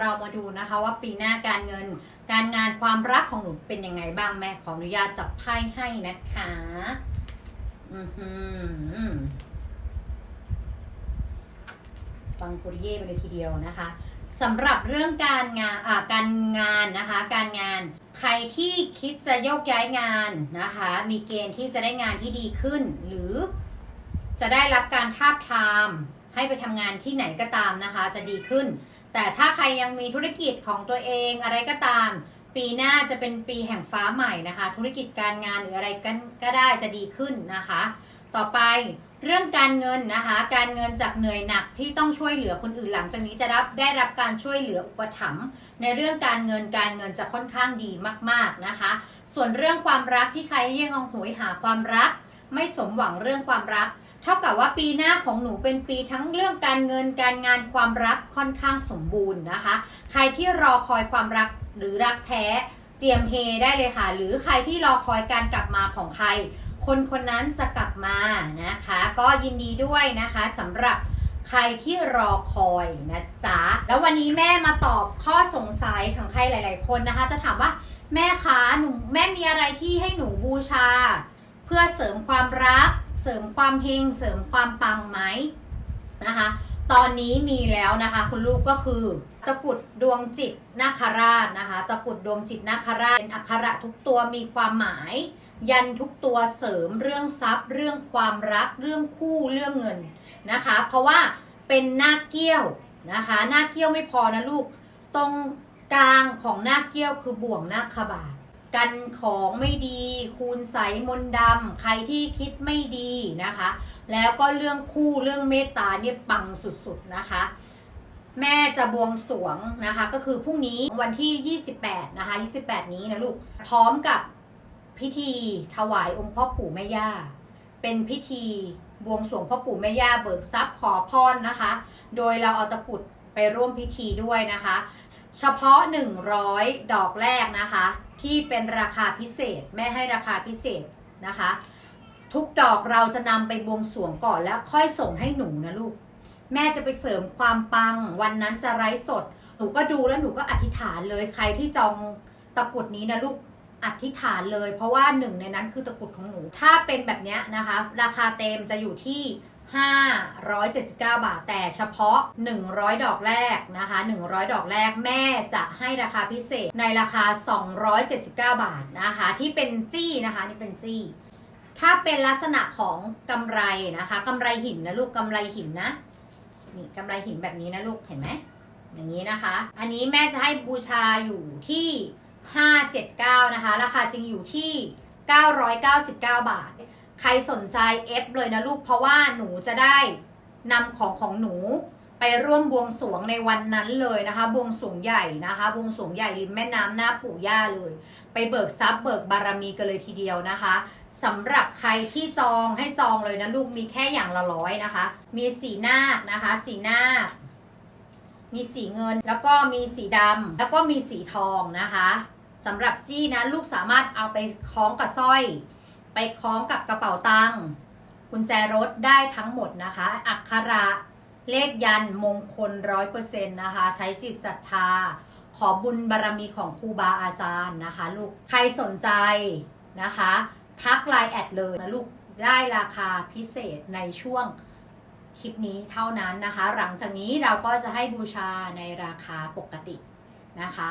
เรามาดูนะคะว่าปีหน้าการเงิน การงานความรักของหนูเป็นยังไงบ้างแม่ขออนุญาตจับไพ่ให้นะคะอือหือฟังปุริเย่ไปเลยทีเดียวนะคะสำหรับเรื่องการงานการงานนะคะ การงานใครที่คิดจะโยกย้ายงานนะคะ มีเกณฑ์ที่จะได้งานที่ดีขึ้น หรือจะได้รับการทาบทามให้ไปทำงานที่ไหนก็ตามนะคะ จะดีขึ้น แต่ถ้าใครยังมีธุรกิจของตัวเองอะไรก็ตาม ปีหน้าจะเป็นปีแห่งฟ้าใหม่นะคะ ธุรกิจการงานหรืออะไรกันก็ได้จะดีขึ้นนะคะ ต่อไปเรื่องการเงินนะคะ การเงินจากเหนื่อยหนักที่ต้องช่วยเหลือคนอื่นหลังจากนี้จะรับได้รับการช่วยเหลืออุปถัมภ์ในเรื่องการเงินการเงินจะค่อนข้างดีมากๆนะคะ ส่วนเรื่องความรักที่ใครยังเอาหวยหาความรัก ไม่สมหวังเรื่องความรัก เท่ากับว่าปีหน้าของหนูเป็นปีทั้งเรื่องการเงินการงานความรักค่อนข้างสมบูรณ์นะคะ ใครที่รอคอยความรักหรือรักแท้เตรียมเฮได้เลยค่ะ หรือใครที่รอคอยการกลับมาของใคร คนคนนั้นจะกลับมานะคะ ก็ยินดีด้วยนะคะสำหรับใครที่รอคอยนะจ๊ะ แล้ววันนี้แม่มาตอบข้อสงสัยของใครหลาย ๆ คนนะคะ จะถามว่าแม่คะหนูแม่มีอะไรที่ให้หนูบูชา เพื่อเสริมความรัก เสริมความเฮงเสริมความปังไหมนะคะ ตอนนี้มีแล้วนะคะ คุณลูกก็คือตะกุดดวงจิตนาคราชนะคะ ตะกุดดวงจิตนาคราชเป็นอักขระทุกตัวมีความหมาย ยันทุกตัวเสริมเรื่องทรัพย์ เรื่องความรักเรื่องคู่เรื่องเงินนะคะ เพราะว่าเป็นหน้าเกี้ยวนะคะ หน้าเกี้ยวไม่พอนะลูกตรงกลางของหน้าเกี้ยวคือบ่วงหน้าคบาท กันของไม่ดี คูณใสมนดำใครที่คิดไม่ดีนะคะ แล้วก็เรื่องคู่เรื่องเมตตาเนี่ยปังสุดๆนะคะ แม่จะบวงสวงนะคะ ก็คือพรุ่งนี้วันที่ 28 นะคะ 28 นี้นะลูก พร้อมกับพิธีถวายองค์พ่อปู่แม่ย่า เป็นพิธีบวงสวงพ่อปู่แม่ย่าเบิกทรัพย์ขอพรนะคะ โดยเราเอาตะกรุดไปร่วมพิธีด้วยนะคะ เฉพาะ 100 ดอกแรกนะคะ ที่เป็นราคาพิเศษแม่ให้ราคาพิเศษนะคะ ทุกดอกเราจะนำไปบวงสรวงก่อนแล้วค่อยส่งให้หนูนะลูก แม่จะไปเสริมความปัง วันนั้นจะไร้สด หนูก็ดูแล้วหนูก็อธิษฐานเลยใครที่จองตะกรุดนี้นะลูกอธิษฐานเลย เพราะว่าหนึ่งในนั้นคือตะกรุดของหนู ถ้าเป็นแบบนี้นะคะ ราคาเต็มจะอยู่ที่ 579 บาท แต่เฉพาะ 100 ดอกแรกนะคะ 100 ดอกแรกแม่จะให้ราคาพิเศษในราคา 279 บาทนะคะ ที่เป็นจี้นะคะนี่เป็นจี้ ถ้าเป็นลักษณะของกำไรนะคะกำไรหินนะลูกกำไรหินนะนี่กำไรหินแบบนี้นะลูกเห็นไหมอย่างนี้นะคะ อันนี้แม่จะให้บูชาอยู่ที่ 579 นะคะ ราคาจริงอยู่ที่ 999 บาท ใครสนใจเอฟเลยนะลูกเพราะว่าหนูจะได้นำของของหนูไปร่วมบวงสวงในวันนั้นเลยนะคะ บวงสวงใหญ่นะคะ บวงสวงใหญ่ริมแม่น้ำหน้าปู่ย่าเลย ไปเบิกทรัพย์เบิกบารมีกันเลยทีเดียวนะคะสำหรับใครที่จองให้จองเลยนะลูกมีแค่อย่างละร้อยนะคะ มีสีหน้านะคะ สีหน้า มีสีเงินแล้วก็มีสีดำแล้วก็มีสีทองนะคะสำหรับจี้นะลูกสามารถเอาไปคล้องกับสร้อย ไปคล้องกับกระเป๋าตังค์กุญแจรถได้ทั้งหมดนะคะ อักขระเลขยันมงคลร้อยเปอร์เซ็นต์นะคะ ใช้จิตศรัทธา ขอบุญบารรมีของครูบาอาจารย์นะคะลูก ใครสนใจนะคะ ทักไลน์แอดเลยนะลูกได้ราคาพิเศษในช่วงคลิปนี้เท่านั้นนะคะ หลังจากนี้เราก็จะให้บูชาในราคาปกตินะคะ